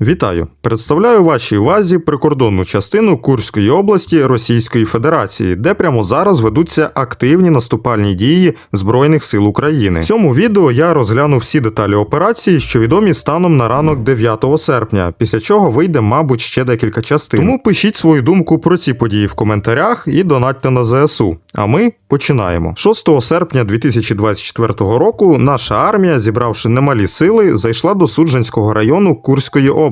Вітаю! Представляю вашій увазі прикордонну частину Курської області Російської Федерації, де прямо зараз ведуться активні наступальні дії Збройних сил України. В цьому відео я розгляну всі деталі операції, що відомі станом на ранок 9 серпня, після чого вийде, мабуть, ще декілька частин. Тому пишіть свою думку про ці події в коментарях і донатьте на ЗСУ. А ми починаємо. 6 серпня 2024 року наша армія, зібравши немалі сили, зайшла до Суджанського району Курської області,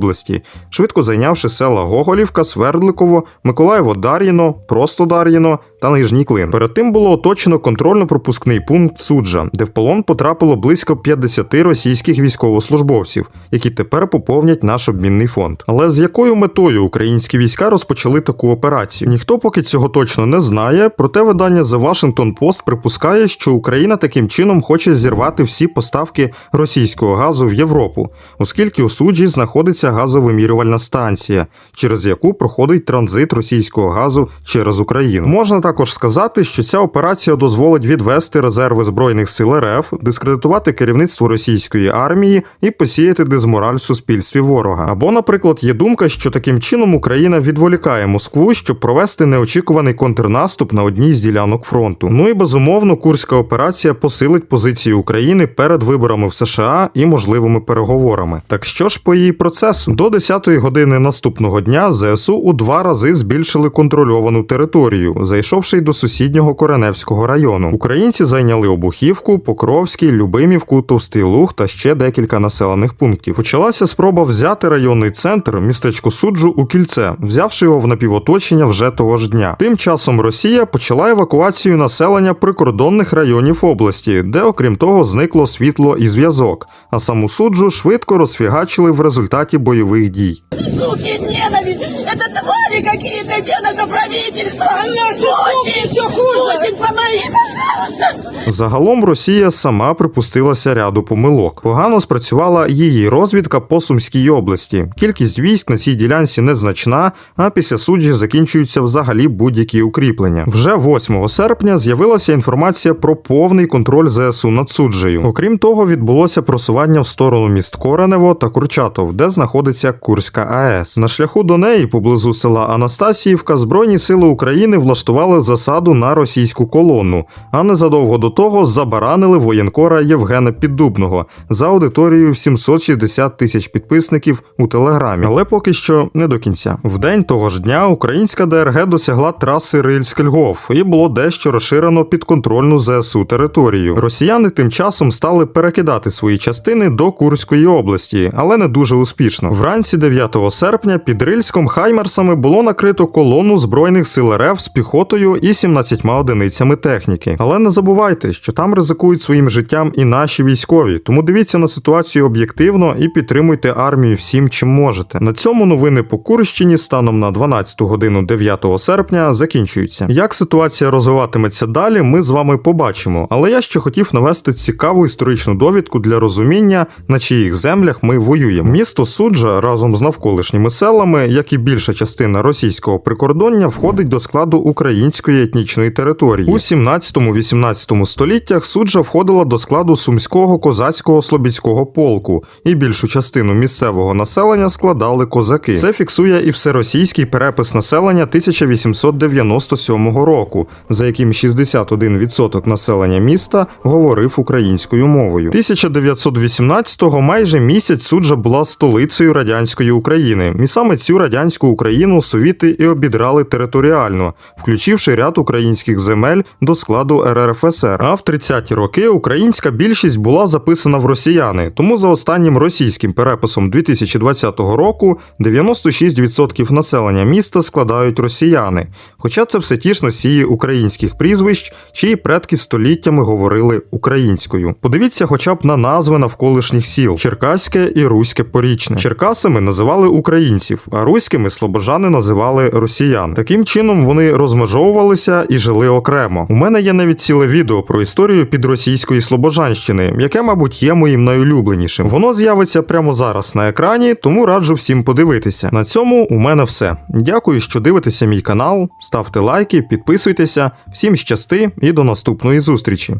швидко зайнявши села Гоголівка, Свердликово, Миколаєво Дар'їно, Просто Дар'їно та Нижній Клин. Перед тим було оточено контрольно-пропускний пункт Суджа, де в полон потрапило близько 50 російських військовослужбовців, які тепер поповнять наш обмінний фонд. Але з якою метою українські війська розпочали таку операцію? Ніхто поки цього точно не знає, проте видання The Washington Post припускає, що Україна таким чином хоче зірвати всі поставки російського газу в Європу, оскільки у суджі знаходиться газовимірювальна станція, через яку проходить транзит російського газу через Україну. Можна також сказати, що ця операція дозволить відвести резерви збройних сил РФ, дискредитувати керівництво російської армії і посіяти дезмораль в суспільстві ворога. Або, наприклад, є думка, що таким чином Україна відволікає Москву, щоб провести неочікуваний контрнаступ на одній з ділянок фронту. Ну і безумовно, курська операція посилить позиції України перед виборами в США і можливими переговорами. Так що ж по її процесу? До 10-ї години наступного дня ЗСУ у два рази збільшили контрольовану територію, зайшовши й до сусіднього Кореневського району. Українці зайняли Обухівку, Покровський, Любимівку, Товстий Луг та ще декілька населених пунктів. Почалася спроба взяти районний центр, містечко суджу у кільце, взявши його в напівоточення вже того ж дня. Тим часом Росія почала евакуацію населення прикордонних районів області, де, окрім того, зникло світло і зв'язок. А саму суджу швидко розфігачили в результаті бойових дій. Суки, ненависть! Это твари какие-то! Где наше правительство? Помоги, пожалуйста! Загалом Росія сама припустилася ряду помилок. Погано спрацювала її розвідка по Сумській області. Кількість військ на цій ділянці незначна, а після суджі закінчуються взагалі будь-які укріплення. Вже 8 серпня з'явилася інформація про повний контроль ЗСУ над суджею. Окрім того, відбулося просування в сторону міст Коренево та Курчатов, де знаходиться Курська АЕС. На шляху до неї, поблизу села Анастасіївка, Збройні сили України влаштували засаду на російську колону, а незадовго до того забаранили воєнкора Євгена Піддубного за аудиторією 760 тисяч підписників у телеграмі. Але поки що не до кінця. В день того ж дня українська ДРГ досягла траси Рильськ-Львов і було дещо розширено підконтрольну ЗСУ територію. Росіяни тим часом стали перекидати свої частини до Курської області, але не дуже успішно. Вранці 9 серпня під Рильськом Хаймерсами було накрито колону збройних сил РФ з піхотою і 17 одиницями техніки. Але не забувайте, що там ризикують своїм життям і наші військові. Тому дивіться на ситуацію об'єктивно і підтримуйте армію всім, чим можете. На цьому новини по Курщині станом на 12 годину 9 серпня закінчуються. Як ситуація розвиватиметься далі, ми з вами побачимо. Але я ще хотів навести цікаву історичну довідку для розуміння, на чиїх землях ми воюємо. Місто Суджа разом з навколишніми селами, як і більша частина російського прикордоння, входить до складу української етнічної території. У 17-18 століттях суджа входила до складу сумського козацького слобідського полку, і більшу частину місцевого населення складали козаки. Це фіксує і всеросійський перепис населення 1897 року, за яким 61% населення міста говорив українською мовою. 1918-го майже місяць суджа була столицею радянської України, і саме цю радянську Україну совіти і обідрали територіально, включивши ряд українських земель до складу РРФСР. А в 30-ті роки українська більшість була записана в росіяни, тому за останнім російським переписом 2020 року 96% населення міста складають росіяни. Хоча це все ті ж носії українських прізвищ, чиї предки століттями говорили українською. Подивіться хоча б на назви навколишніх сіл: Черкаське і Руське Порічне. Черкасами називали українців, а руськими слобожани називали росіян. Таким чином вони розмежовувалися і жили окремо. У мене є навіть ціле відео про історію підросійської слобожанщини, яке, мабуть, є моїм найулюбленішим. Воно з'явиться прямо зараз на екрані, тому раджу всім подивитися. На цьому у мене все. Дякую, що дивитеся мій канал. Ставте лайки, підписуйтеся. Всім щасти і до наступної зустрічі.